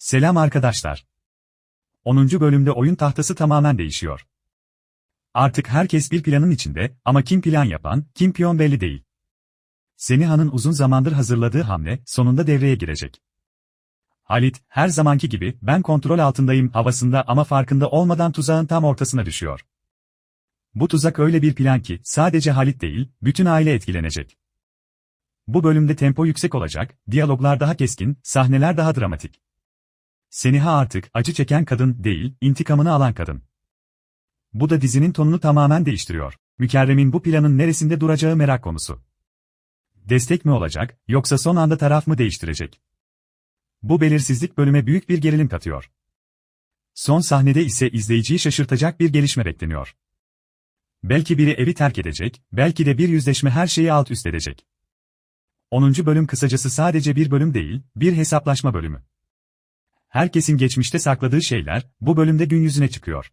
Selam arkadaşlar. 10. bölümde oyun tahtası tamamen değişiyor. Artık herkes bir planın içinde ama kim plan yapan, kim piyon belli değil. Seniha'nın uzun zamandır hazırladığı hamle sonunda devreye girecek. Halit, her zamanki gibi ben kontrol altındayım havasında ama farkında olmadan tuzağın tam ortasına düşüyor. Bu tuzak öyle bir plan ki sadece Halit değil, bütün aile etkilenecek. Bu bölümde tempo yüksek olacak, diyaloglar daha keskin, sahneler daha dramatik. Seniha artık acı çeken kadın değil, intikamını alan kadın. Bu da dizinin tonunu tamamen değiştiriyor. Mükerrem'in bu planın neresinde duracağı merak konusu. Destek mi olacak, yoksa son anda taraf mı değiştirecek? Bu belirsizlik bölüme büyük bir gerilim katıyor. Son sahnede ise izleyiciyi şaşırtacak bir gelişme bekleniyor. Belki biri evi terk edecek, belki de bir yüzleşme her şeyi alt üst edecek. 10. bölüm kısacası sadece bir bölüm değil, bir hesaplaşma bölümü. Herkesin geçmişte sakladığı şeyler, bu bölümde gün yüzüne çıkıyor.